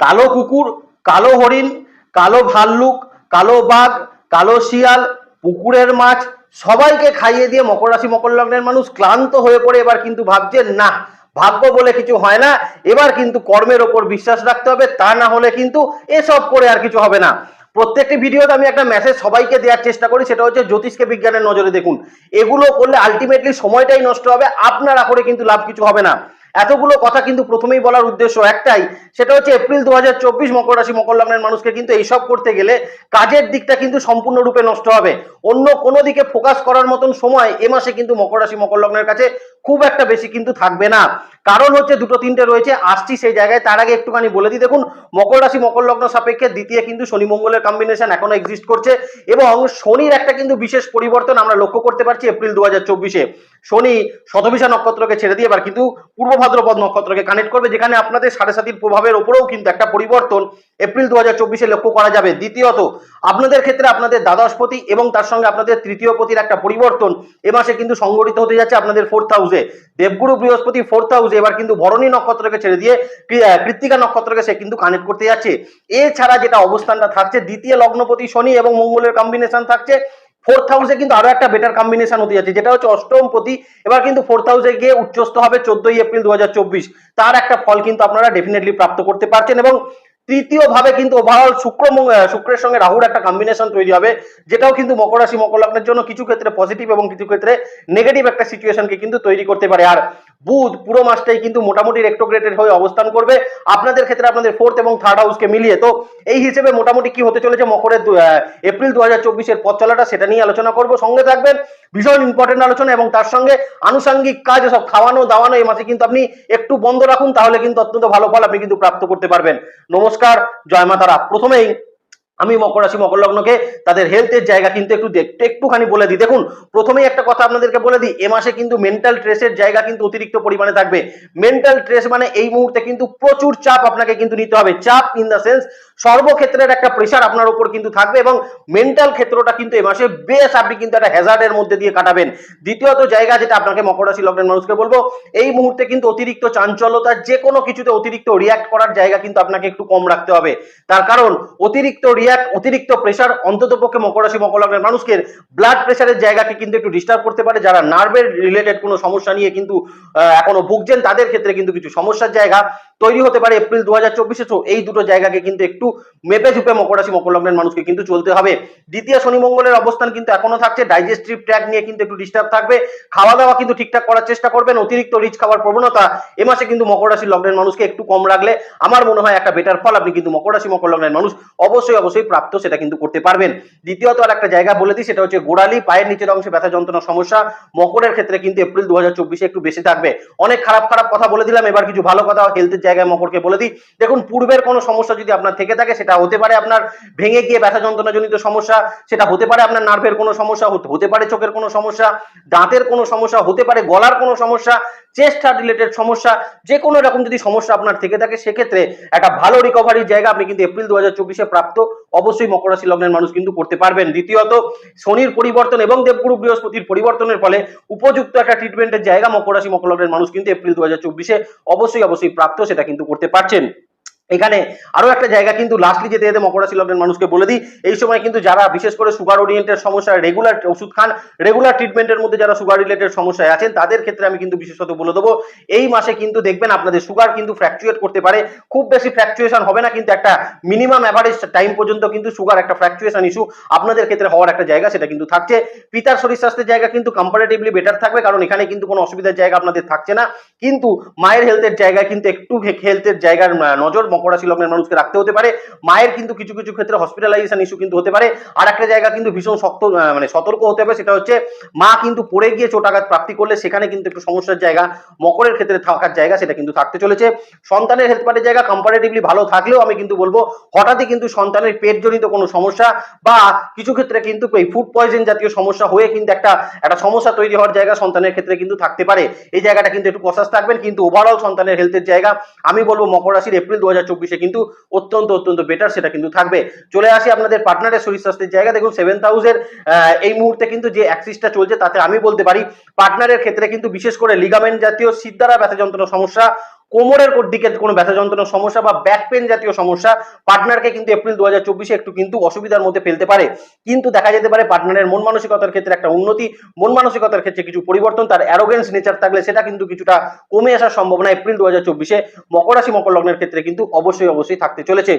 কালো কুকুর, কালো হরিণ, কালো ভাল্লুক, কালো বাঘ, কালো শিয়াল, পুকুরের মাছ, সবাইকে খাইয়ে দিয়ে মকর রাশি, মকর লগ্নের মানুষ ক্লান্ত হয়ে পড়ে এবার কিন্তু ভাবছে না, ভাগ্য বলে কিছু হয় না, এবার কিন্তু কর্মের ওপর বিশ্বাস রাখতে হবে, তা না হলে কিন্তু এসব করে আর কিছু হবে না। প্রত্যেকটি ভিডিওতে আমি একটা মেসেজ সবাইকে দেওয়ার চেষ্টা করি, সেটা হচ্ছে জ্যোতিষকে বিজ্ঞানের নজরে দেখুন। এগুলো করলে আলটিমেটলি সময়টাই নষ্ট হবে, আপনারা করে কিন্তু লাভ কিছু হবে না। এতগুলো কথা কিন্তু প্রথমেই বলার উদ্দেশ্য একটাই, সেটা হচ্ছে এপ্রিল দু হাজার চব্বিশ মকর রাশি, মকর লগ্নের মানুষকে কিন্তু এইসব করতে গেলে কাজের দিকটা কিন্তু সম্পূর্ণরূপে নষ্ট হবে। অন্য কোনো দিকে ফোকাস করার মতন সময় এ মাসে কিন্তু মকর রাশি, মকর লগ্নের কাছে খুব একটা বেশি কিন্তু থাকবে না। কারণ হচ্ছে দুটো তিনটে রয়েছে, আসছি সেই জায়গায়। তার আগে একটুখানি বলে দিই, দেখুন, মকর রাশি, মকর লগ্ন সাপেক্ষে দ্বিতীয় কিন্তু শনি মঙ্গলের কম্বিনেশন এখনও এক্সিস্ট করছে এবং শনির একটা কিন্তু বিশেষ পরিবর্তন আমরা লক্ষ্য করতে পারছি এপ্রিল দু হাজার চব্বিশে। শনি শতভিষা নক্ষত্রকে ছেড়ে দিয়ে এবার কিন্তু পূর্ব ভাদ্রপদ নক্ষত্রকে কানেক্ট করবে, যেখানে আপনাদের সাড়ে সাতির প্রভাবের ওপরেও কিন্তু একটা পরিবর্তন এপ্রিল দু হাজার চব্বিশে লক্ষ্য করা যাবে। দ্বিতীয়ত, আপনাদের ক্ষেত্রে আপনাদের দ্বাদশপতি এবং তার সঙ্গে আপনাদের তৃতীয় পতির একটা পরিবর্তন এ মাসে কিন্তু সংগঠিত হতে যাচ্ছে আপনাদের ফোর্থ হাউসে দেবগুরু বৃহস্পতি ফোর্থ হাউসে এবার কিন্তু ভরণী নক্ষত্রকে ছেড়ে দিয়ে কৃত্তিকা নক্ষত্রকে সে কিন্তু কানেক্ট করতে যাচ্ছে। এছাড়া যেটা অবস্থানটা থাকছে, দ্বিতীয় লগ্নপতি শনি এবং মঙ্গলের কম্বিনেশন থাকছে। ফোর্থ হাউসে কিন্তু আরও একটা বেটার কম্বিনেশন হতে যাচ্ছে, যেটা হচ্ছে অষ্টম পতি। এবার কিন্তু ফোর্থ হাউসে গিয়ে উচ্চস্থ হবে চোদ্দই এপ্রিল দু হাজার চব্বিশ। তার একটা ফল কিন্তু আপনারা ডেফিনেটলি প্রাপ্ত করতে পারছেন এবং তৃতীয় ভাবে কিন্তু ওভারঅল শুক্র শুক্রের সঙ্গে রাহুর একটা কম্বিনেশন তৈরি হবে, যেটাও কিন্তু মকর রাশি, মকর লগ্নের জন্য কিছু ক্ষেত্রে পজিটিভ এবং কিছু ক্ষেত্রে নেগেটিভ একটা সিচুয়েশনকে কিন্তু তৈরি করতে পারে। আর বুধ পুরো মাসটাই কিন্তু মোটামুটি রেক্টোগ্রেটেড হয়ে অবস্থান করবে। আপনাদের ক্ষেত্রে আপনাদের ফোর্থ এবং থার্ড হাউসকে মিলিয়ে। তো এই হিসেবে মোটামুটি কি হতে চলেছে? মকরের এপ্রিল দু হাজার চব্বিশের পথ চলাটা সেটা নিয়ে আলোচনা করব। সঙ্গে থাকবেন ভীষণ ইম্পর্টেন্ট আলোচনা এবং তার সঙ্গে আনুষঙ্গিক কাজ সব খাওয়ানো, দাওয়ানো এই মাসে কিন্তু আপনি একটু বন্ধ রাখুন, তাহলে কিন্তু অত্যন্ত ভালো ফল আপনি কিন্তু প্রাপ্ত করতে পারবেন। নমস্কার, জয় মাতারা। প্রথমেই আমি মকর রাশি, মকর লগ্নকে তাদের হেলথের জায়গা কিন্তু একটু দেখতে একটুখানি বলে দিই। দেখুন, প্রথমেই একটা কথা আপনাদেরকে বলে দিই, এ মাসে কিন্তু মেন্টাল স্ট্রেসের জায়গা কিন্তু অতিরিক্ত পরিমাণে থাকবে। মেন্টাল স্ট্রেস মানে এই মুহূর্তে কিন্তু প্রচুর চাপ আপনাকে কিন্তু নিতে হবে। চাপ ইন দ্য সেন্স সর্বক্ষেত্রের একটা প্রেশার আপনার উপর কিন্তু থাকবে এবং মেন্টাল ক্ষেত্রটা কিন্তু এ মাসে বেশ আপনি কিন্তু একটা হ্যাজার্ডের মধ্যে দিয়ে কাটাবেন। দ্বিতীয়ত জায়গা যেটা আপনাকে মকর রাশি লগ্নের মানুষকে বলব, এই মুহূর্তে কিন্তু অতিরিক্ত চাঞ্চল্যতা যে কোনো কিছুতে অতিরিক্ত রিয়াক্ট করার জায়গা কিন্তু আপনাকে একটু কম রাখতে হবে। তার কারণ অতিরিক্ত রিয়াক্ট অতিরিক্ত প্রেশার অন্তত পক্ষে মকর রাশি, মকর লগ্নের মানুষকে ব্লাড প্রেশারের জায়গাকে কিন্তু একটু ডিস্টার্ব করতে পারে। যারা নার্ভের রিলেটেড কোনো সমস্যা নিয়ে কিন্তু এখনও ভুগছেন, তাদের ক্ষেত্রে কিন্তু কিছু সমস্যার জায়গা তৈরি হতে পারে। এপ্রিল দু হাজার এই দুটো জায়গাকে কিন্তু একটু মেপে ঝুপে মকর রাশি, মকর লগ্নের মানুষকে কিন্তু চলতে হবে। দ্বিতীয় শনি মঙ্গলের অবস্থান কিন্তু এখনও থাকছে। ডাইজেস্টিভ ট্র্যাক নিয়ে কিন্তু একটু ডিস্টার্ব থাকবে। খাওয়া দাওয়া কিন্তু ঠিকঠাক করার চেষ্টা করবেন। অতিরিক্ত রিচ খাওয়ার প্রবণতা এ মাসে কিন্তু মকর রাশি লগ্নের মানুষকে একটু কম রাখলে আমার মনে হয় একটা বেটার ফল। আপনি কিন্তু মকর রাশি, মকর লগ্নের মানুষ অবশ্যই অবশ্যই প্রাপ্ত, সেটা কিন্তু করতে পারবেন। দ্বিতীয়ত আর একটা জায়গা বলে দিই, সেটা হচ্ছে গোড়ালি। পায়ের নিচের অংশে ব্যথা যন্ত্রণার সমস্যা। মকরের ক্ষেত্রে কিন্তু এপ্রিল দু একটু বেশি থাকবে। অনেক খারাপ খারাপ কথা বলে দিলাম। এবার কিছু ভালো কথা হেলথের জায়গায় মকরকে বলে দিই। দেখুন, পূর্বের কোনো সমস্যা যদি আপনার থেকে থাকে সেটা হতে পারে আপনার ভেঙে গিয়ে ব্যথা যন্ত্রণাজনিত সমস্যা, সেটা হতে পারে আপনার নার্ভের কোনো সমস্যা, হতে পারে চোখের কোনো সমস্যা, দাঁতের কোনো সমস্যা, হতে পারে গলার কোনো সমস্যা চেস্ট রিলেটেড সমস্যা, যে কোনো রকম যদি সমস্যা আপনার থেকে থাকে, সেক্ষেত্রে একটা ভালো রিকভারির জায়গা আপনি কিন্তু এপ্রিল দু হাজার চব্বিশে প্রাপ্ত, অবশ্যই মকর রাশি লগ্নের মানুষ কিন্তু করতে পারবেন। দ্বিতীয়ত, শনির পরিবর্তন এবং দেবগুরু বৃহস্পতির পরিবর্তনের ফলে উপযুক্ত একটা ট্রিটমেন্টের জায়গা মকর রাশি, মকর লগ্নের মানুষ কিন্তু এপ্রিল দু হাজার চব্বিশে অবশ্যই অবশ্যই প্রাপ্ত, সেটা কিন্তু করতে পারছেন। এখানে আরও একটা জায়গা কিন্তু লাস্টলি যেতে যেতে মকর রাশি লগ্নের মানুষকে বলে দিই, এই সময় কিন্তু যারা বিশেষ করে সুগার ওরিয়েন্টেড সমস্যা রেগুলার ওষুধ খান রেগুলার ট্রিটমেন্টের মধ্যে যারা সুগার রিলেটেড সমস্যায় আছেন, তাদের ক্ষেত্রে আমি কিন্তু বিশেষত বলে দেবো, এই মাসে কিন্তু দেখবেন আপনাদের সুগার কিন্তু ফ্র্যাকচুয়েট করতে পারে, খুব বেশি ফ্র্যাকচুয়েশন হবে না, কিন্তু একটা মিনিমাম অ্যাভারেজ টাইম পর্যন্ত কিন্তু সুগার একটা ফ্র্যাকচুয়েশন ইস্যু আপনাদের ক্ষেত্রে হওয়ার একটা জায়গা সেটা কিন্তু থাকছে। পিতার শরীর স্বাস্থ্যের জায়গা কিন্তু কম্পারেটিভলি বেটার থাকবে, কারণ এখানে কিন্তু কোনো অসুবিধার জায়গা আপনাদের থাকছে না, কিন্তু মায়ের হেলথের জায়গায় কিন্তু একটু হেলথের জায়গার নজর রাশি লগ্নের মানুষকে রাখতে হতে পারে। মায়ের কিন্তু কিছু কিছু ক্ষেত্রে হসপিটালাইজেশন ইস্যু কিন্তু হতে পারে। আর একটা জায়গা কিন্তু ভীষণ শক্ত মানে সতর্ক হতে হবে, সেটা হচ্ছে মা কিন্তু পড়ে গিয়ে চোটাঘাত প্রাপ্তি করলে সেখানে কিন্তু একটু সমস্যার জায়গা, মকরের ক্ষেত্রে থাকার জায়গা সেটা কিন্তু থাকতে চলেছে। সন্তানের হেলথ পার্টের জায়গা কম্পারেটিভলি ভালো থাকলেও আমি কিন্তু বলব, হঠাৎই কিন্তু সন্তানের পেটজনিত কোনো সমস্যা বা কিছু ক্ষেত্রে কিন্তু এই ফুড পয়জন জাতীয় সমস্যা হয়ে কিন্তু একটা একটা সমস্যা তৈরি হওয়ার জায়গা সন্তানের ক্ষেত্রে কিন্তু থাকতে পারে। এই জায়গাটা কিন্তু একটু কষাস থাকবেন, কিন্তু ওভারঅল সন্তানের হেলথের জায়গা, আমি বলব মকর রাশির এপ্রিল দু হাজার চব্বিশে কিন্তু অত্যন্ত অত্যন্ত বেটার সেটা কিন্তু থাকবে। চলে আসি আপনাদের পার্টনারের শরীর স্বাস্থ্যের জায়গা দেখুন সেভেন হাউসের এই মুহূর্তে কিন্তু যে অ্যাক্সিসটা চলছে, তাতে আমি বলতে পারি পার্টনারের ক্ষেত্রে কিন্তু বিশেষ করে লিগামেন্ট জাতীয় সিদ্ধারা ব্যথা যন্ত্রণা সমস্যা কোমরের দিকে কোনো ব্যথা যন্ত্রণার সমস্যা বা ব্যাক পেন জাতীয় সমস্যা পার্টনারকে কিন্তু এপ্রিল দু হাজার চব্বিশে একটু কিন্তু অসুবিধার মধ্যে ফেলতে পারে। কিন্তু দেখা যেতে পারে পার্টনারের মন মানসিকতার ক্ষেত্রে একটা উন্নতি, মন মানসিকতার ক্ষেত্রে কিছু পরিবর্তন, তার অ্যারোগেন্স নেচার থাকলে সেটা কিন্তু কিছুটা কমে আসার সম্ভাবনা এপ্রিল দু হাজার চব্বিশে। মকর রাশি, মকর লগ্নের ক্ষেত্রে কিন্তু অবশ্যই অবশ্যই থাকতে চলেছে।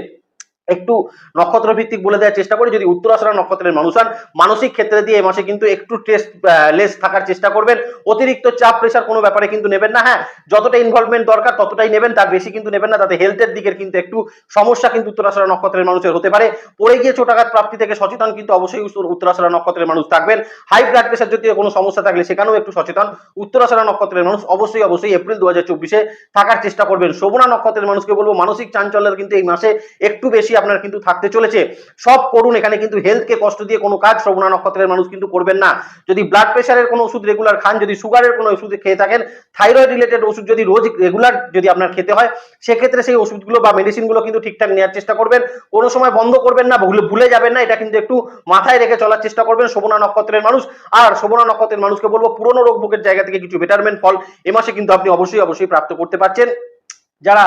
একটু নক্ষত্র ভিত্তিক বলে দেওয়ার চেষ্টা করি। যদি উত্তরাশরা নক্ষত্রের মানুষ হন, মানসিক ক্ষেত্রে দিয়ে এই মাসে কিন্তু একটু টেস্ট লেস থাকার চেষ্টা করবেন। অতিরিক্ত চাপ প্রেশার কোনো ব্যাপারে কিন্তু নেবেন না। হ্যাঁ যতটা ইনভলভমেন্ট দরকার, ততটাই নেবেন। তার বেশি কিন্তু নেবেন না। তাতে হেলথের দিকের কিন্তু একটু সমস্যা কিন্তু উত্তরাশরা নক্ষত্রের মানুষের হতে পারে। পড়ে গিয়ে ছোটাঘাত প্রাপ্তি থেকে সচেতন কিন্তু অবশ্যই উত্তর- উত্তরাশরা নক্ষত্রের মানুষ থাকবেন। হাই ব্লাড প্রেশার যদি কোনো সমস্যা থাকলে সেখানেও একটু সচেতন। উত্তরাশরা নক্ষত্রের মানুষ অবশ্যই অবশ্যই এপ্রিল দু হাজার চব্বিশে থাকার চেষ্টা করবেন। শোভনা নক্ষত্রের মানুষকে বলব, মানসিক চাঞ্চল্যের কিন্তু এই মাসে একটু বেশি আপনার কিন্তু থাকতে চলেছে। সব করুন, এখানে কিন্তু হেলথকে কষ্ট দিয়ে কোনো কাজ শোভনা নক্ষত্রের মানুষ কিন্তু করবেন না। যদি ব্লাড প্রেশারের কোনো ওষুধ রেগুলার খান, যদি সুগারের কোনো ওষুধ খেয়ে থাকেন থাইরয়েড রিলেটেড ওষুধ যদি রোজ রেগুলার যদি আপনার খেতে হয়, সেক্ষেত্রে সেই ওষুধগুলো বা মেডিসিনগুলো কিন্তু ঠিকঠাক নেওয়ার চেষ্টা করবেন। কোনো সময় বন্ধ করবেন না, ভুলে যাবেন না, এটা কিন্তু একটু মাথায় রেখে চলার চেষ্টা করবেন শোভনা নক্ষত্রের মানুষ। আর শোভনা নক্ষত্রের মানুষকে বলব, পুরনো রোগ ভোগের জায়গা থেকে কিছু বেটারমেন্ট ফল এ মাসে কিন্তু আপনি অবশ্যই অবশ্যই প্রাপ্ত করতে পারছেন। যারা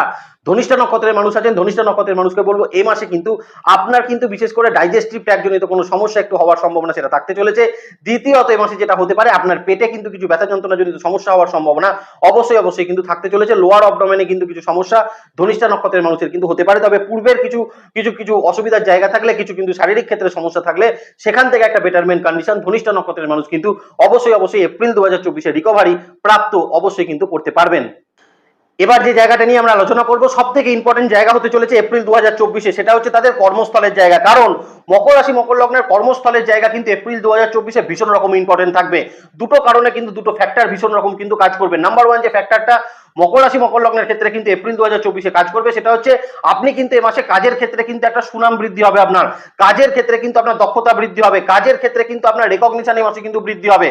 ধনিষ্ঠা নক্ষত্রের মানুষ আছেন, ধনিষ্ঠা নক্ষত্রের মানুষকে বলব এই মাসে কিন্তু আপনার কিন্তু বিশেষ করে ডাইজেস্টিভ ট্র্যাকজনিত কোনো সমস্যা একটু হওয়ার সম্ভাবনা সেটা থাকতে চলেছে। দ্বিতীয়ত এই মাসে যেটা হতে পারে, আপনার পেটে কিন্তু কিছু ব্যথা যন্ত্রণা জনিত সমস্যা হওয়ার সম্ভাবনা অবশ্যই অবশ্যই কিন্তু থাকতে চলেছে। লোয়ার অবডোমেনে কিন্তু কিছু সমস্যা ধনিষ্ঠা নক্ষত্রের মানুষের কিন্তু হতে পারে। তবে পূর্বের কিছু কিছু কিছু অসুবিধার জায়গা থাকলে, কিছু কিন্তু শারীরিক ক্ষেত্রে সমস্যা থাকলে সেখান থেকে একটা বেটারমেন্ট কন্ডিশন ধনিষ্ঠা নক্ষত্রের মানুষ কিন্তু অবশ্যই অবশ্যই এপ্রিল দু হাজার চব্বিশে রিকভারি প্রাপ্ত অবশ্যই কিন্তু করতে পারবেন। এবার যে জায়গাটা নিয়ে আমরা আলোচনা করব সব থেকে ইম্পর্টেন্ট জায়গা হতে চলেছে এপ্রিল দু হাজার চব্বিশে, সেটা হচ্ছে তাদের কর্মস্থলের জায়গা। কারণ মকর রাশি, মকর লগ্নের কর্মস্থলের জায়গা কিন্তু এপ্রিল দু হাজার চব্বিশে ভীষণ রকম ইম্পর্টেন্ট থাকবে। দুটো কারণে কিন্তু, দুটো ফ্যাক্টর ভীষণ রকম কিন্তু কাজ করবে। নাম্বার ওয়ান যে ফ্যাক্টরটা মকর রাশি, মকর লগ্নের ক্ষেত্রে কিন্তু এপ্রিল দু হাজার চব্বিশে কাজ করবে, সেটা হচ্ছে আপনি কিন্তু এ মাসে কাজের ক্ষেত্রে কিন্তু একটা সুনাম বৃদ্ধি হবে আপনার। কাজের ক্ষেত্রে কিন্তু আপনার দক্ষতা বৃদ্ধি হবে। কাজের ক্ষেত্রে কিন্তু আপনার রেকগনিশন এই মাসে কিন্তু বৃদ্ধি হবে।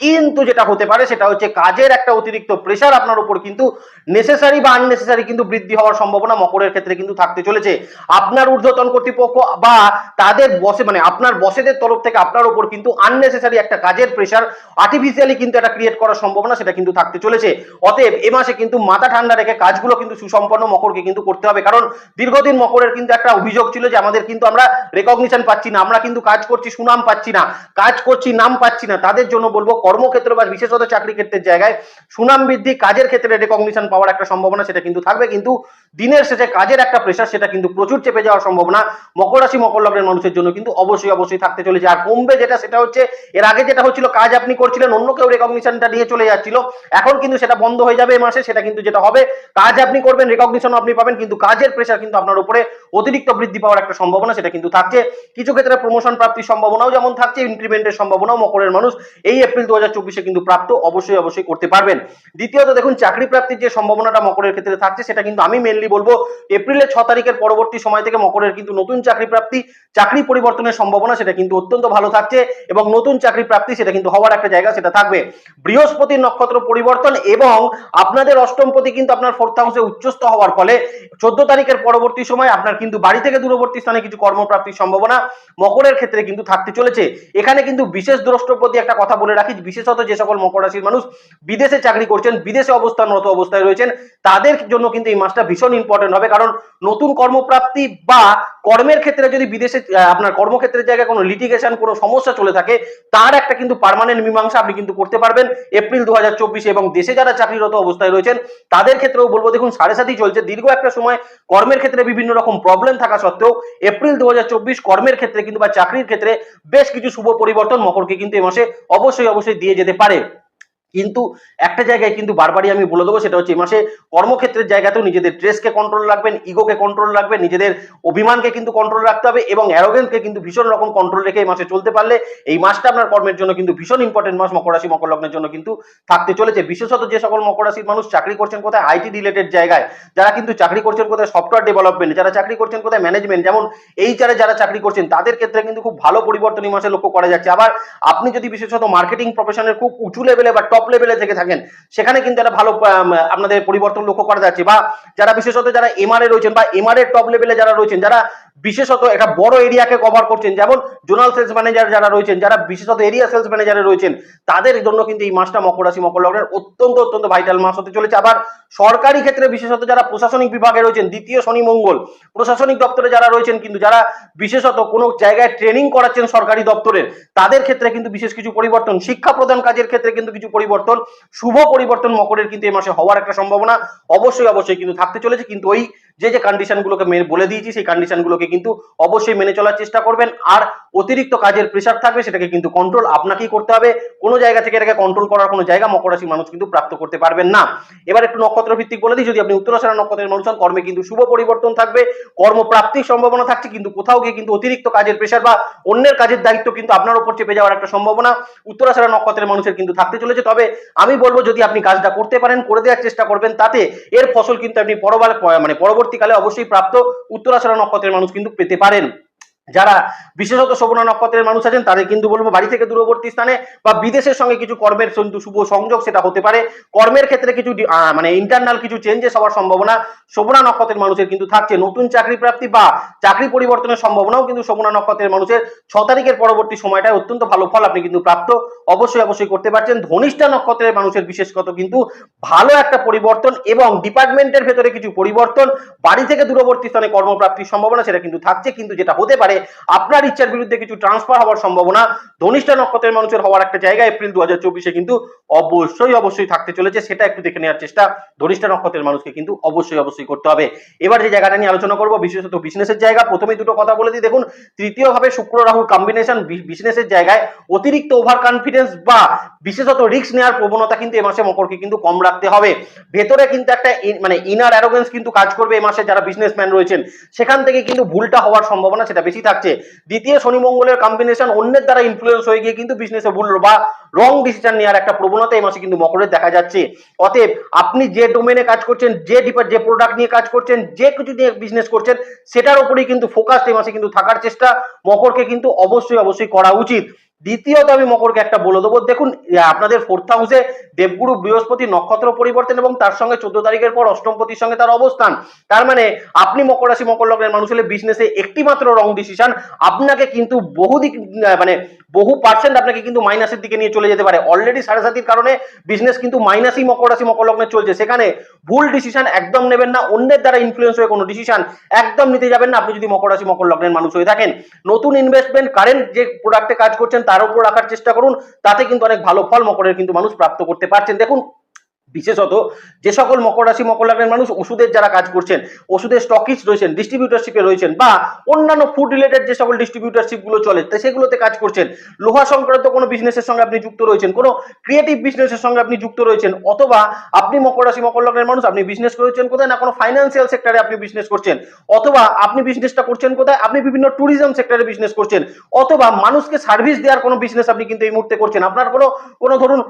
কিন্তু যেটা হতে পারে সেটা হচ্ছে কাজের একটা অতিরিক্ত প্রেশার আপনার উপর কিন্তু নেসেসারি বা আননেসেসারি কিন্তু বৃদ্ধি হওয়ার সম্ভাবনা মকরের ক্ষেত্রে কিন্তু থাকতে চলেছে। আপনার ঊর্ধ্বতন কর্তৃপক্ষ বা তাদের বসে মানে আপনার বসেদের তরফ থেকে আপনার উপর কিন্তু আননেসেসারি একটা কাজের প্রেশার আর্টিফিশিয়ালি কিন্তু এটা ক্রিয়েট করার সম্ভাবনা সেটা কিন্তু থাকতে চলেছে। অতএব এ মাসে কিন্তু মাথা ঠান্ডা রেখে কাজগুলো কিন্তু সুসম্পন্ন মকরকে কিন্তু করতে হবে। কারণ দীর্ঘদিন মকরের কিন্তু একটা অভিযোগ ছিল যে আমাদের কিন্তু আমরা রেকগনিশন পাচ্ছি না, আমরা কিন্তু কাজ করছি, সুনাম পাচ্ছি না, কাজ করছি, নাম পাচ্ছি না। তাদের জন্য বলব কর্মক্ষেত্র বা বিশেষত চাকরি ক্ষেত্রের জায়গায় সুনাম বৃদ্ধি, কাজের ক্ষেত্রে রেকগনিশন পাওয়ার একটা সম্ভাবনা সেটা কিন্তু থাকবে। কিন্তু দিনের শেষে কাজের একটা প্রেশার সেটা কিন্তু প্রচুর চেপে যাওয়ার সম্ভাবনা মকর রাশি, মকর লগ্নের মানুষের জন্য কিন্তু অবশ্যই অবশ্যই থাকতে চলেছে। আর কমবে যেটা, সেটা হচ্ছে এর আগে যেটা হচ্ছিল, কাজ আপনি করছিলেন, অন্য কেউ রেকগনিশনটা নিয়ে চলে যাচ্ছিল। এখন কিন্তু সেটা বন্ধ হয়ে যাবে এই মাসে, সেটা কিন্তু যেটা হবে, কাজ আপনি করবেন রেকগনিশন আপনি পাবেন, কিন্তু কাজের প্রেশার কিন্তু আপনার উপরে অতিরিক্ত বৃদ্ধি পাওয়ার একটা সম্ভাবনা সেটা কিন্তু থাকছে। কিছু ক্ষেত্রে প্রমোশন প্রাপ্তির সম্ভাবনাও যেমন থাকছে ইনক্রিমেন্টের সম্ভাবনাও মকরের মানুষ এই এপ্রিল দু হাজার কিন্তু প্রাপ্ত অবশ্যই অবশ্যই করতে পারবেন। দ্বিতীয়ত দেখুন, চাকরি প্রাপ্তির যে সম্ভাবনাটা মকরের ক্ষেত্রে থাকছে, সেটা কিন্তু আমি মেনলি বলব, এপ্রিলের ছ তারিখের পরবর্তী সময় থেকে মকরের কিন্তু নতুন চাকরি প্রাপ্তি, চাকরি পরিবর্তনের সম্ভাবনা সেটা কিন্তু অত্যন্ত ভালো থাকছে এবং নতুন চাকরি প্রাপ্তি সেটা কিন্তু হওয়ার একটা জায়গা সেটা থাকবে। বৃহস্পতির নক্ষত্র পরিবর্তন এবং আপনাদের অষ্টমপতি কিন্তু আপনার ফোর্থ হাউসে উচ্চস্থ হওয়ার ফলে চোদ্দ তারিখের পরবর্তী সময় আপনার কিন্তু বাড়ি থেকে দূরবর্তী স্থানে কিছু কর্মপ্রাপ্তির সম্ভাবনা মকরের ক্ষেত্রে কিন্তু থাকতে চলেছে। এখানে কিন্তু বিশেষ দ্রষ্টব্যতি একটা কথা বলে রাখি বিশেষত যে সকল মকর রাশির মানুষ বিদেশে চাকরি করছেন, বিদেশে অবস্থানরত অবস্থায় রয়েছেন, তাদের জন্য কিন্তু এই মাসটা ভীষণ ইম্পর্টেন্ট হবে। কারণ নতুন কর্মপ্রাপ্তি বা কর্মের ক্ষেত্রে যদি বিদেশে আপনার কর্মক্ষেত্রের জায়গায় কোনো লিটিগেশন কোনো সমস্যা চলে থাকে, তার একটা কিন্তু পার্মানেন্ট মীমাংসা আপনি কিন্তু করতে পারবেন এপ্রিল দু এবং দেশে যারা চাকরিরত অবস্থায় রয়েছেন, তাদের ক্ষেত্রেও বলব, দেখুন, সাড়ে সাতই চলছে। দীর্ঘ একটা সময় কর্মের ক্ষেত্রে বিভিন্ন রকম প্রবলেম থাকা সত্ত্বেও এপ্রিল দু কর্মের ক্ষেত্রে কিন্তু বা চাকরির ক্ষেত্রে বেশ কিছু শুভ পরিবর্তন মকরকে কিন্তু এ মাসে অবশ্যই অবশ্যই দিয়ে যেতে পারে। কিন্তু একটা জায়গায় কিন্তু বারবারই আমি বলে দেবো, সেটা হচ্ছে এই মাসে কর্মক্ষেত্রের জায়গাতেও নিজেদের ড্রেসকে কন্ট্রোল রাখবেন ইগোকে কন্ট্রোল রাখবেন, নিজেদের অভিমানকে কিন্তু কন্ট্রোল রাখতে হবে এবং অ্যারোগেন্সকে কিন্তু ভীষণ রকম কন্ট্রোল রেখে এই মাসে চলতে পারলে এই মাসটা আপনার কর্মের জন্য কিন্তু ভীষণ ইম্পর্টেন্ট মাস, মকর রাশি, মকর লগ্নের জন্য কিন্তু থাকতে চলেছে। বিশেষত যে সকল মকর রাশির মানুষ চাকরি করছেন কোথায়? আইটি রিলেটেড জায়গায়। যারা কিন্তু চাকরি করছেন কোথায়? সফটওয়্যার ডেভেলপমেন্ট যারা চাকরি করছেন কোথায়? ম্যানেজমেন্ট যেমন এইচআরে যারা চাকরি করছেন, তাদের ক্ষেত্রে কিন্তু খুব ভালো পরিবর্তন এই মাসে লক্ষ্য করা যাচ্ছে। আবার আপনি যদি বিশেষত মার্কেটিং প্রফেশনের খুব উঁচু লেভেলে বা টপ লেভেলে থেকে থাকেন। সেখানে কিন্তু একটা ভালো আপনাদের পরিবর্তন লক্ষ্য করা যাচ্ছে বা যারা বিশেষত যারা এমআরএ রয়েছেন বা এমআরএ টপ লেভেলে যারা রয়েছেন, যারা বিশেষত একটা বড় এরিয়াকে কভার করছেন, যেমন জোনাল সেলস ম্যানেজার যারা রয়েছেন, যারা বিশেষত এরিয়া সেলস ম্যানেজারে রয়েছেন, তাদের জন্য কিন্তু এই মাসটা মকর রাশি, মকর লগ্নের অত্যন্ত অত্যন্ত ভাইটাল মাস হতে চলেছে। আবার সরকারি ক্ষেত্রে বিশেষত যারা প্রশাসনিক বিভাগে রয়েছেন, দ্বিতীয় শনি মঙ্গল, প্রশাসনিক দপ্তরে যারা রয়েছেন কিন্তু, যারা বিশেষত কোনো জায়গায় ট্রেনিং করাচ্ছেন সরকারি দপ্তরের, তাদের ক্ষেত্রে কিন্তু বিশেষ কিছু পরিবর্তন, শিক্ষা প্রদান কাজের ক্ষেত্রে কিন্তু কিছু পরিবর্তন শুভ পরিবর্তন মকরের কিন্তু এই মাসে হওয়ার একটা সম্ভাবনা অবশ্যই অবশ্যই কিন্তু থাকতে চলেছে। কিন্তু ওই যে যে কন্ডিশনগুলোকে মেনে, বলে দিয়েছি, সেই কন্ডিশনগুলোকে কিন্তু অবশ্যই মেনে চলার চেষ্টা করবেন। আর অতিরিক্ত কাজের প্রেশার থাকবে, সেটাকে কিন্তু কন্ট্রোল আপনাকেই করতে হবে। কোনো জায়গা থেকে এটাকে কন্ট্রোল করার কোনো জায়গা মকর রাশির মানুষ কিন্তু প্রাপ্ত করতে পারবেন না। এবার একটু নক্ষত্র ভিত্তিক বলে দিই, যদি আপনি উত্তরাশারা নক্ষত্রের মানুষ হন, কর্মে কিন্তু শুভ পরিবর্তন থাকবে। কর্মপ্রাপ্তির সম্ভাবনা থাকছে, কিন্তু কোথাও গিয়ে কিন্তু অতিরিক্ত কাজের প্রেশার বা অন্যের কাজের দায়িত্ব কিন্তু আপনার উপর চেপে যাওয়ার একটা সম্ভাবনা উত্তরাশারা নক্ষত্রের মানুষের কিন্তু থাকতে চলেছে। তবে আমি বলব, যদি আপনি কাজটা করতে পারেন, করে দেওয়ার চেষ্টা করবেন, তাতে এর ফসল কিন্তু আপনি পরবার মানে পরবর্তীকালে অবশ্যই প্রাপ্ত উত্তরাচরা নক্ষত্রের মানুষ কিন্তু পেতে পারেন। যারা বিশেষত শোভনা নক্ষত্রের মানুষ আছেন, তাদের কিন্তু বলব বাড়ি থেকে দূরবর্তী স্থানে বা বিদেশের সঙ্গে কিছু কর্মের কিন্তু শুভ সংযোগ সেটা হতে পারে। কর্মের ক্ষেত্রে কিছু মানে ইন্টারনাল কিছু চেঞ্জেস হওয়ার সম্ভাবনা শোভনা নক্ষত্রের মানুষের কিন্তু থাকছে। নতুন চাকরি প্রাপ্তি বা চাকরি পরিবর্তনের সম্ভাবনাও কিন্তু শোভনা নক্ষত্রের মানুষের ছ তারিখের পরবর্তী সময়টায় অত্যন্ত ভালো ফল আপনি কিন্তু প্রাপ্ত, অবশ্যই অবশ্যই করতে পারছেন। ধনিষ্ঠা নক্ষত্রের মানুষের বিশেষত কিন্তু ভালো একটা পরিবর্তন এবং ডিপার্টমেন্টের ভেতরে কিছু পরিবর্তন, বাড়ি থেকে দূরবর্তী স্থানে কর্মপ্রাপ্তির সম্ভাবনা সেটা কিন্তু থাকছে। কিন্তু যেটা হতে পারে আপনার ইচ্ছার বিরুদ্ধে কিছু ট্রান্সফার হওয়ার সম্ভাবনা ধনিষ্ঠা নক্ষত্রের মানুষের হওয়ার একটা জায়গা এপ্রিল দু হাজার চব্বিশে কিন্তু অবশ্যই অবশ্যই থাকতে চলেছে, সেটা একটু দেখে নেওয়ার চেষ্টা ধনিষ্ঠা নক্ষত্রের মানুষকে কিন্তু অবশ্যই অবশ্যই করতে হবে। এবার যে জায়গাটা নিয়ে আলোচনা করব, বিশেষত বিজনেসের জায়গা প্রথমে দুটো কথা বলে দিই। দেখুন তৃতীয় ভাবে শুক্র রাহুর কম্বিনেশন বিজনেসের জায়গায় অতিরিক্ত ওভার কনফিডেন্স বা বিশেষত রিস্ক নেওয়ার প্রবণতা কিন্তু এ মাসে মকরকে কিন্তু কম রাখতে হবে। ভেতরে কিন্তু একটা মানে ইনার অ্যারোগেন্স কিন্তু কাজ করবে এ মাসে যারা বিজনেসম্যান রয়েছেন। সেখান থেকে কিন্তু ভুলটা হওয়ার সম্ভাবনা সেটা বেশি থাকছে। দ্বিতীয় শনি মঙ্গলের কম্বিনেশন অন্যের দ্বারা ইনফ্লুয়েন্স হয়ে গিয়ে কিন্তু বিজনেসে ভুল বা রং ডিসিশন নেওয়ার একটা প্রবণতা এই মাসে কিন্তু মকরের দেখা যাচ্ছে। অতএব আপনি যে ডোমেনে কাজ করছেন, যে ডিপার যে প্রোডাক্ট নিয়ে কাজ করছেন, যে কিছু নিয়ে বিজনেস করছেন, সেটার উপরেই কিন্তু ফোকাস এই মাসে কিন্তু থাকার চেষ্টা মকরকে কিন্তু অবশ্যই অবশ্যই করা উচিত। দ্বিতীয়ত আমি মকরকে একটা বলে দেবো। দেখুন আপনাদের ফোর্থ হাউসে দেবগুরু বৃহস্পতি নক্ষত্র পরিবর্তন এবং তার সঙ্গে চোদ্দ তারিখের পর অষ্টমপতির সঙ্গে তার অবস্থান। তার মানে আপনি মকর রাশি, মকর লগ্নের মানুষ হলে বিজনেসে একটি মাত্র রং ডিসিশন আপনাকে কিন্তু বহু দিক মানে বহু পার্সেন্ট আপনাকে কিন্তু মাইনাসের দিকে নিয়ে চলে যেতে পারে। অলরেডি সাড়ে সাতির কারণে বিজনেস কিন্তু মাইনাসই মকর রাশি, মকর লগ্নে চলছে। সেখানে ভুল ডিসিশন একদম নেবেন না, অন্যের দ্বারা ইনফ্লুয়েন্স হয়ে কোনো ডিসিশন একদম নিতে যাবেন না। আপনি যদি মকর রাশি, মকর লগ্নের মানুষ হয়ে থাকেন, নতুন ইনভেস্টমেন্ট কারেন্ট যে প্রোডাক্টে কাজ করছেন তার উপর রাখার চেষ্টা করুন, তাতে কিন্তু অনেক ভালো ফল, মকরের কিন্তু মানুষ প্রাপ্ত করতে পারছেন। দেখুন বিশেষত যে সকল মকর রাশি, মকর লগ্নের মানুষ ওষুধের যারা কাজ করছেন, ওষুধের স্টকিস্ট রয়েছেন ডিস্ট্রিবিউটারশিপে রয়েছেন বা অন্যান্য ফুড রিলেটেড যে সকল ডিস্ট্রিবিউটারশিপগুলো চলে সেগুলোতে কাজ করছেন। লোহা সংক্রান্ত কোনো বিজনেসের সঙ্গে আপনি যুক্ত রয়েছেন, কোনো ক্রিয়েটিভ বিজনেসের সঙ্গে আপনি যুক্ত রয়েছেন, অথবা আপনি মকর রাশি, মকর লগ্নের মানুষ, আপনি বিজনেস করেছেন কোথায় না কোনো ফাইন্যান্সিয়াল সেক্টরে আপনি বিজনেস করছেন, অথবা আপনি বিজনেসটা করছেন কোথায়, আপনি বিভিন্ন ট্যুরিজম সেক্টরে বিজনেস করছেন, অথবা মানুষকে সার্ভিস দেওয়ার কোনো বিজনেস আপনি কিন্তু এই মুহূর্তে করছেন। আপনার কোনো কোনো ধরুন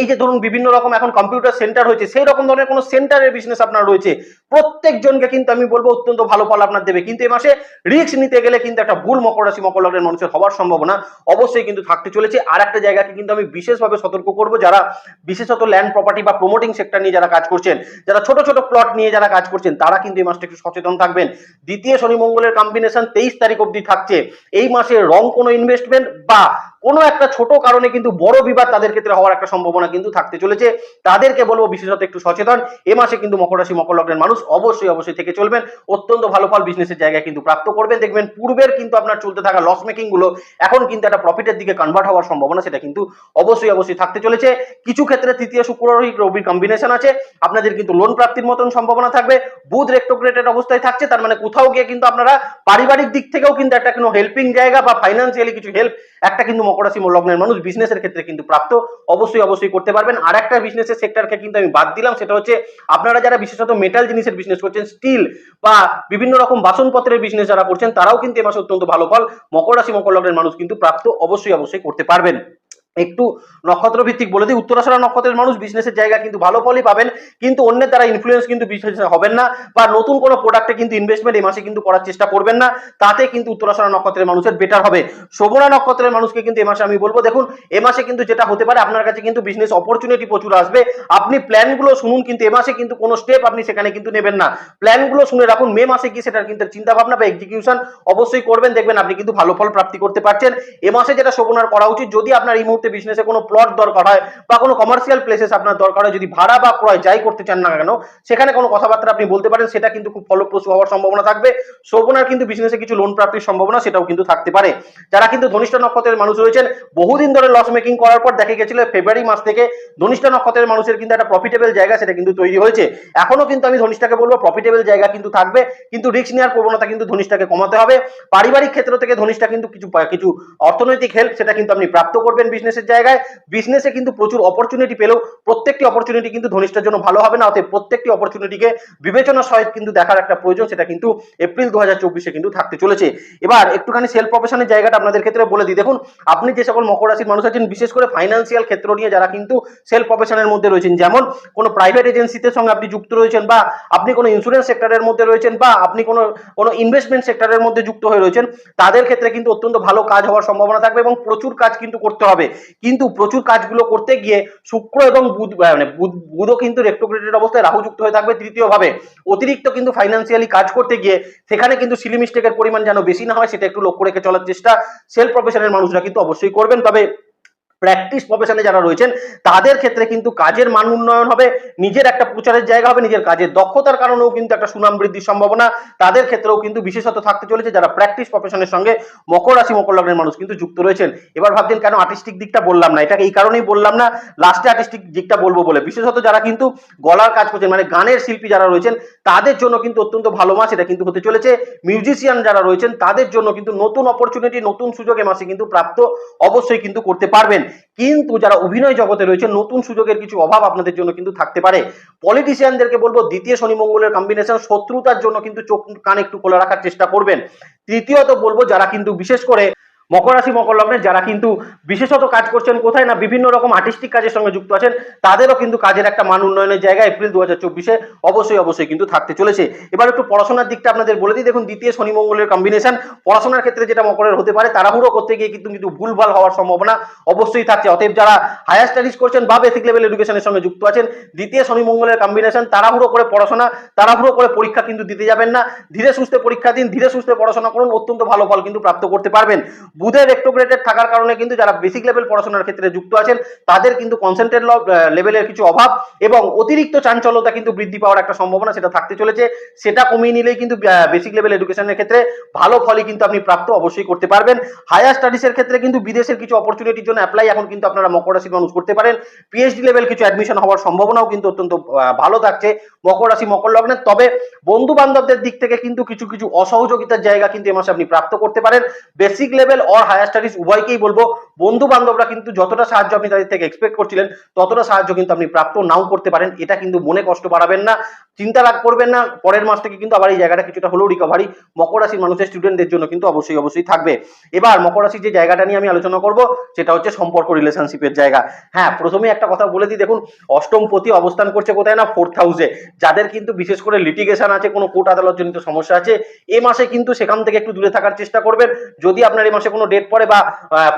এই যে ধরুন বিভিন্ন রকম এখন কম্পিউটার সেন্টার হয়েছে সেই রকম ধরনের কোনো সেন্টারের বিজনেস আপনার রয়েছে। প্রত্যেকজনকে কিন্তু আমি বলব, অত্যন্ত ভালো ফল আপনার দেবে। কিন্তু এই মাসে রিস্ক নিতে গেলে কিন্তু একটা ভুল মকর রাশি মকর লগ্নের মানুষের হওয়ার সম্ভাবনা অবশ্যই কিন্তু থাকতে চলেছে। আর একটা জায়গাকে কিন্তু আমি বিশেষভাবে সতর্ক করব, যারা বিশেষত ল্যান্ড প্রপার্টি বা প্রমোটিং সেক্টর নিয়ে যারা কাজ করছেন, যারা ছোট ছোট প্লট নিয়ে যারা কাজ করছেন, তারা কিন্তু এই মাসটা একটু সচেতন থাকবেন। দ্বিতীয় শনি মঙ্গলের কম্বিনেশন তেইশ তারিখ অবধি থাকছে। এই মাসে রং কোনো ইনভেস্টমেন্ট বা কোনো একটা ছোট কারণে কিন্তু বড় বিবাদ তাদের ক্ষেত্রে হওয়ার একটা সম্ভাবনা কিন্তু থাকতে চলেছে। তাদেরকে বলব বিশেষত একটু সচেতন। এ মাসে কিন্তু মকর রাশি মকর লগ্নের মানুষ অবশ্যই অবশ্যই থেকে চলবেন। অত্যন্ত ভালো ফল বিজনেসের জায়গায় কিন্তু প্রাপ্ত করবেন। দেখবেন পূর্বের কিন্তু আপনার চলতে থাকা লস মেকিংগুলো এখন কিন্তু একটা প্রফিটের দিকে কনভার্ট হওয়ার সম্ভাবনা সেটা কিন্তু অবশ্যই অবশ্যই থাকতে চলেছে। কিছু ক্ষেত্রে তৃতীয়, শুক্র, রবি রবির কম্বিনেশন আছে। আপনাদের কিন্তু লোন প্রাপ্তির মতন সম্ভাবনা থাকবে। বুধ রেক্টোগ্রেটেড অবস্থায় থাকছে, তার মানে কোথাও গিয়ে কিন্তু আপনারা পারিবারিক দিক থেকেও কিন্তু একটা কোনো হেল্পিং জায়গা বা ফাইন্যান্সিয়ালি কিছু হেল্প একটা কিন্তু মকর রাশি লগ্নের মানুষ বিজনেসের ক্ষেত্রে কিন্তু প্রাপ্ত, অবশ্যই অবশ্যই করতে পারবেন। আর একটা বিজনেসের সেক্টরকে কিন্তু আমি বাদ দিলাম, সেটা হচ্ছে আপনারা যারা বিশেষত মেটাল জিনিসের বিজনেস করছেন স্টিল বা বিভিন্ন রকম বাসনপত্রের বিজনেস যারা করছেন, তারাও কিন্তু এ মাসে অত্যন্ত ভালো ফল মকর রাশি মকর লগ্নের মানুষ কিন্তু প্রাপ্ত, অবশ্যই অবশ্যই করতে পারবেন। একটু নক্ষত্র ভিত্তিক বলে দিই। উত্তরাশারা নক্ষত্রের মানুষ বিজনেসের জায়গা কিন্তু ভালো ফলই পাবেন, কিন্তু অন্যের দ্বারা ইনফ্লুয়েন্স কিন্তু বিজনেসে হবেন না বা নতুন কোনো প্রোডাক্টে কিন্তু ইনভেস্টমেন্ট এই মাসে কিন্তু করার চেষ্টা করবেন না, তাতে কিন্তু উত্তরাশারা নক্ষত্রের মানুষের বেটার হবে। শোভনা নক্ষত্রের মানুষকে কিন্তু এ মাসে আমি বলব, দেখুন, এ মাসে কিন্তু যেটা হতে পারে, আপনার কাছে কিন্তু বিজনেস অপরচুনিটি প্রচুর আসবে। আপনি প্ল্যানগুলো শুনুন, কিন্তু এ মাসে কিন্তু কোনো স্টেপ আপনি সেখানে কিন্তু নেবেন না। প্ল্যানগুলো শুনে রাখুন, মে মাসে কি সেটার কিন্তু চিন্তা ভাবনা বা এক্সিকিউশন অবশ্যই করবেন, দেখবেন আপনি কিন্তু ভালো ফল প্রাপ্তি করতে পারছেন। এ মাসে যেটা শোভনার করা উচিত, যদি আপনার এই মুহূর্তে বিজনেসে কোনো প্লট দরকার হয় বা কোনো কমার্শিয়াল প্লেসেস আপনার দরকার হয়, যদি ভাড়া বা ক্রয় যাই করতে চান না কেন, সেখানে কোনো কথাবার্তা আপনি বলতে পারেন, সেটা কিন্তু খুব ফলপ্রসূ হওয়ার সম্ভাবনা থাকবে। শোভনার কিন্তু বিজনেসে কিছু লোন প্রাপ্তির সম্ভাবনা সেটাও কিন্তু থাকতে পারে। যারা কিন্তু ধনিষ্ঠ নক্ষত্রের মানুষ রয়েছেন, বহুদিন ধরে লস মেকিং করার পর দেখা গেছিল ফেব্রুয়ারি মাস থেকে ধনিষ্ঠ নক্ষত্রের মানুষের কিন্তু একটা প্রফিটেবল জায়গা সেটা কিন্তু তৈরি হয়েছে। এখনও কিন্তু আমি ধনিষ্ঠাকে বলব প্রফিটেবল জায়গা কিন্তু থাকবে, কিন্তু রিস্ক নেওয়ার প্রবণতা কিন্তু ধনিষ্ঠাকে কমাতে হবে। পারিবারিক ক্ষেত্র থেকে ধনিষ্ঠা কিন্তু কিছু কিছু অর্থনৈতিক হেল্প সেটা কিন্তু আপনি প্রাপ্ত করবেন বিজনেসের জায়গায় বিজনেসে কিন্তু প্রচুর অপরচুনিটি পেলেও প্রত্যেকটি অপরচুনিটি কিন্তু ধনিষ্ঠার জন্য ভালো হবে না, অতএব প্রত্যেকটি অপরচুনিটিকে বিবেচনা সহিত কিন্তু দেখার একটা প্রয়োজন সেটা কিন্তু এপ্রিল দু কিন্তু থাকতে চলেছে। এবার একটুখানি সেলফ প্রফেশনের জায়গাটা আপনাদের ক্ষেত্রে বলে দিই। দেখুন, আপনি যে সকল মকর রাশির মানুষ আছেন, বিশেষ করে ফাইন্যান্সিয়াল ক্ষেত্র নিয়ে যারা কিন্তু সেলফ প্রফেশনের মধ্যে রয়েছেন, যেমন কোনো প্রাইভেট এজেন্সিতে সঙ্গে আপনি যুক্ত রয়েছেন বা আপনি কোনো ইন্স্যুরেন্স সেক্টরের মধ্যে রয়েছেন বা আপনি কোনো কোনো ইনভেস্টমেন্ট সেক্টরের মধ্যে যুক্ত হয়ে রয়েছেন, তাদের ক্ষেত্রে কিন্তু অত্যন্ত ভালো কাজ হওয়ার সম্ভাবনা থাকবে এবং প্রচুর কাজ কিন্তু করতে হবে। কিন্তু প্রচুর কাজগুলো করতে গিয়ে শুক্র এবং বুধ মানে বুধ, বুধও কিন্তু রেক্টোক্রেটেড অবস্থায় রাহু যুক্ত হয়ে থাকবে তৃতীয়ভাবে। অতিরিক্ত কিন্তু ফাইন্যান্সিয়ালি কাজ করতে গিয়ে সেখানে কিন্তু সিলি মিস্টেকের পরিমাণ যেন বেশি না হয়, সেটা একটু লক্ষ্য রেখে চলার চেষ্টা। সেলফ প্রফেশনের মানুষরা কিন্তু অবশ্যই করবেন। তবে প্র্যাকটিস প্রফেশনে যারা রয়েছেন, তাদের ক্ষেত্রে কিন্তু কাজের মান উন্নয়ন হবে, নিজের একটা প্রচারের জায়গা হবে, নিজের কাজের দক্ষতার কারণেও কিন্তু একটা সুনাম বৃদ্ধির সম্ভাবনা, তাদের ক্ষেত্রেও কিন্তু বিশেষত থাকতে চলেছে, যারা প্র্যাকটিস প্রফেশনের সঙ্গে মকর রাশি, মকর লগ্নের মানুষ কিন্তু যুক্ত রয়েছেন। এবার ভাবছেন কেন আর্টিস্টিক দিকটা বললাম না? এটাকে এই কারণেই বললাম না লাস্টে আর্টিস্টিক দিকটা বলব বলে। বিশেষত যারা কিন্তু গলার কাজ করছেন মানে গানের শিল্পী যারা রয়েছেন, তাদের জন্য কিন্তু অত্যন্ত ভালো মাস এটা কিন্তু হতে চলেছে। মিউজিশিয়ান যারা রয়েছেন, তাদের জন্য কিন্তু নতুন অপরচুনিটি নতুন সুযোগ এ মাসে কিন্তু প্রাপ্ত অবশ্যই কিন্তু করতে পারবেন। কিন্তু যারা অভিনয় জগতে রয়েছে, নতুন সুযোগের কিছু অভাব আপনাদের জন্য কিন্তু থাকতে পারে। পলিটিশিয়ানদেরকে বলব, দ্বিতীয় শনি মঙ্গলের কম্বিনেশন শত্রুতার জন্য কিন্তু চোখ কান একটু খোলা রাখার চেষ্টা করবেন। তৃতীয়ত বলব, যারা কিন্তু বিশেষ করে মকর রাশি, মকর লগ্নের যারা কিন্তু বিশেষত কাজ করছেন, কোথায় না বিভিন্ন রকম আর্টিস্টিক কাজের সঙ্গে যুক্ত আছেন, তাদেরও কিন্তু কাজের একটা মান উন্নয়নের জায়গা এপ্রিল দু হাজার চব্বিশে অবশ্যই অবশ্যই কিন্তু থাকতে চলেছে। এবার একটু পড়াশোনার দিকটা আপনাদের বলে দিই। দেখুন, দ্বিতীয় শনি মঙ্গলের কম্বিনেশন পড়াশোনার ক্ষেত্রে যেটা মকরের হতে পারে, তাড়াহুড়ো করতে গিয়ে কিন্তু কিন্তু ভুলভাল হওয়ার সম্ভাবনা অবশ্যই থাকছে। অতএব যারা হায়ার স্টাডিজ করছেন বা বেসিক লেভেল এডুকেশনের সঙ্গে যুক্ত আছেন, দ্বিতীয় শনি মঙ্গলের কম্বিনেশন তাড়াহুড়ো করে পড়াশোনা, তাড়াহুড়ো করে পরীক্ষা কিন্তু দিতে যাবেন না। ধীরে সুস্থে পরীক্ষা দিন, ধীরে সুস্থে পড়াশোনা করুন, অত্যন্ত ভালো ফল কিন্তু প্রাপ্ত করতে পারবেন। বুধের রেক্টোগ্রেটেড থাকার কারণে কিন্তু যারা বেসিক লেভেল পড়াশোনার ক্ষেত্রে যুক্ত আছেন, তাদের কিন্তু কনসেন্ট্রেট লেভেলের কিছু অভাব এবং অতিরিক্ত চাঞ্চলতা কিন্তু বৃদ্ধি পাওয়ার একটা সম্ভাবনা সেটা থাকতে চলেছে। সেটা কমিয়ে নিলেই কিন্তু বেসিক লেভেল এডুকেশনের ক্ষেত্রে ভালো ফলই কিন্তু আপনি প্রাপ্ত অবশ্যই করতে পারবেন। হায়ার স্টাডিজের ক্ষেত্রে কিন্তু বিদেশের কিছু অপরচুনিটির জন্য অ্যাপ্লাই এখন কিন্তু আপনারা মকর রাশির মানুষ করতে পারেন। পিএইচডি লেভেল কিছু অ্যাডমিশন হওয়ার সম্ভাবনাও কিন্তু অত্যন্ত ভালো থাকছে মকর রাশি মকর লগ্নের তবে বন্ধু বান্ধবদের দিক থেকে কিন্তু কিছু কিছু অসহযোগিতার জায়গা কিন্তু এ মাসে আপনি প্রাপ্ত করতে পারেন। Basic level or higher studies উভয়কেই বলব বন্ধু বান্ধবরা কিন্তু যতটা সাহায্য আপনি তাদের থেকে এক্সপেক্ট করছিলেন, ততটা সাহায্য কিন্তু আপনি প্রাপ্ত নাও করতে পারেন। এটা কিন্তু মনে কষ্ট বাড়াবেন না, চিন্তা রাগ করবেন না। পরের মাস থেকে কিন্তু আবার এই জায়গাটা কিছুটা হলেও রিকভারি মকর রাশির মানুষের স্টুডেন্টদের জন্য কিন্তু অবশ্যই অবশ্যই থাকবে। এবার মকর রাশির যে জায়গাটা নিয়ে আমি আলোচনা করব, সেটা হচ্ছে সম্পর্ক রিলেশনশিপের জায়গা। হ্যাঁ প্রথমে একটা কথা বলে দিই, দেখুন, অষ্টম পতি অবস্থান করছে কোথায় না ফোর্থ হাউসে যাদের কিন্তু বিশেষ করে লিটিগেশন আছে, কোনো কোর্ট আদালত জনিত সমস্যা আছে, এ মাসে কিন্তু সেখান থেকে একটু দূরে থাকার চেষ্টা করবেন। যদি আপনার এই মাসে কোনো ডেট পড়ে বা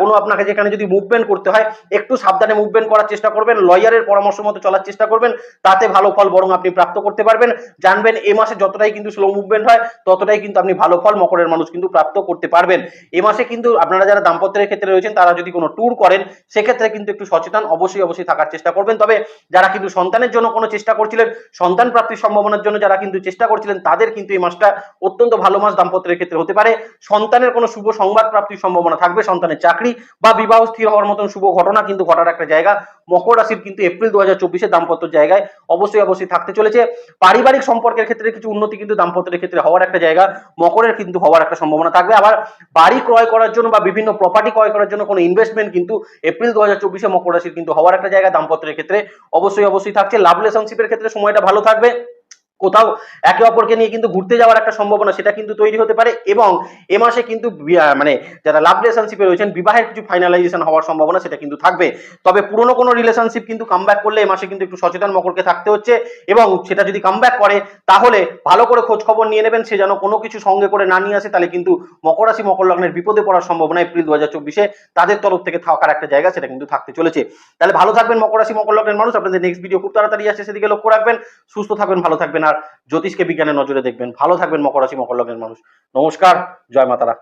কোনো আপনাকে যেখানে যদি মুভমেন্ট করতে হয়, একটু সাবধানে মুভমেন্ট করার চেষ্টা করবেন লয়ারের পরামর্শ মতো চলার চেষ্টা করবেন, তাতে ভালো ফল বরং আপনি প্রাপ্ত করতে পারবেন। জানবেন এ মাসে যতটাই কিন্তু স্লো মুভমেন্ট হয়, ততটাই কিন্তু আপনি ভালো ফল মকরের মানুষ কিন্তু প্রাপ্ত করতে পারবেন। এ মাসে কিন্তু আপনারা যারা দাম্পত্যের ক্ষেত্রে রয়েছেন, তারা যদি কোনো ট্যুর করেন, সেক্ষেত্রে কিন্তু একটু সচেতন অবশ্যই অবশ্যই থাকার চেষ্টা করবেন। তবে যারা কিন্তু সন্তানের জন্য কোনো চেষ্টা করছিলেন, সন্তান প্রাপ্তির সম্ভাবনার জন্য যারা কিন্তু চেষ্টা করছিলেন, তাদের কিন্তু এই মাসটা অত্যন্ত ভালো মাস দাম্পত্যের ক্ষেত্রে হতে পারে। সন্তানের কোনো শুভ সংবাদ প্রাপ্তির সম্ভাবনা থাকবে, সন্তানের চাকরি বা বিবাহ স্থির হওয়ার মতন শুভ ঘটনা কিন্তু ঘটার একটা জায়গা। মকর রাশির কিন্তু এপ্রিল দু হাজার চব্বিশে দাম্পত্য জায়গায় অবশ্যই অবশ্যই থাকতে চলেছে। পারিবারিক সম্পর্কের ক্ষেত্রে কিছু উন্নতি কিন্তু দাম্পত্যের ক্ষেত্রে হওয়ার একটা জায়গা, মকরের কিন্তু হওয়ার একটা সম্ভাবনা থাকবে। আবার বাড়ি ক্রয় করার জন্য বা বিভিন্ন প্রপার্টি ক্রয় করার জন্য কোনো ইনভেস্টমেন্ট কিন্তু এপ্রিল দু হাজার চব্বিশে মকর রাশির কিন্তু হওয়ার একটা জায়গা দাম্পত্যের ক্ষেত্রে অবশ্যই অবশ্যই থাকছে। লাভ রিলেশনশিপের ক্ষেত্রে সময়টা ভালো থাকবে। কোথাও একে অপরকে নিয়ে কিন্তু ঘুরতে যাওয়ার একটা সম্ভাবনা সেটা কিন্তু তৈরি হতে পারে এবং এ মাসে কিন্তু মানে যারা লাভ রিলেশনশিপে রয়েছেন, বিবাহের কিছু ফাইনালাইজেশন হওয়ার সম্ভাবনা সেটা কিন্তু থাকবে। তবে পুরনো কোনো রিলেশনশিপ কিন্তু কামব্যাক করলে এ মাসে কিন্তু একটু সচেতন মকরকে থাকতে হচ্ছে এবং সেটা যদি কামব্যাক করে, তাহলে ভালো করে খোঁজ খবর নিয়ে নেবেন, সে যেন কোনো কিছু সঙ্গে করে না নিয়ে আসে, তাহলে কিন্তু মকর রাশি, মকর লগ্নের বিপদে পড়ার সম্ভাবনা এপ্রিল দু হাজার চব্বিশে তাদের তরফ থেকে থাকার একটা জায়গা সেটা কিন্তু থাকতে চলেছে। তাহলে ভালো থাকবেন মকর রাশি, মকর লগ্নের মানুষ। আপনাদের নেক্সট ভিডিও খুব তাড়াতাড়ি আসছে, সেদিকে লক্ষ্য রাখবেন। সুস্থ থাকবেন, ভালো থাকবেন। আর জ্যোতিষকে বিজ্ঞানের নজরে দেখবেন। ভালো থাকবেন মকর রাশি, মকর লগ্নের মানুষ। নমস্কার, জয় মাতারা।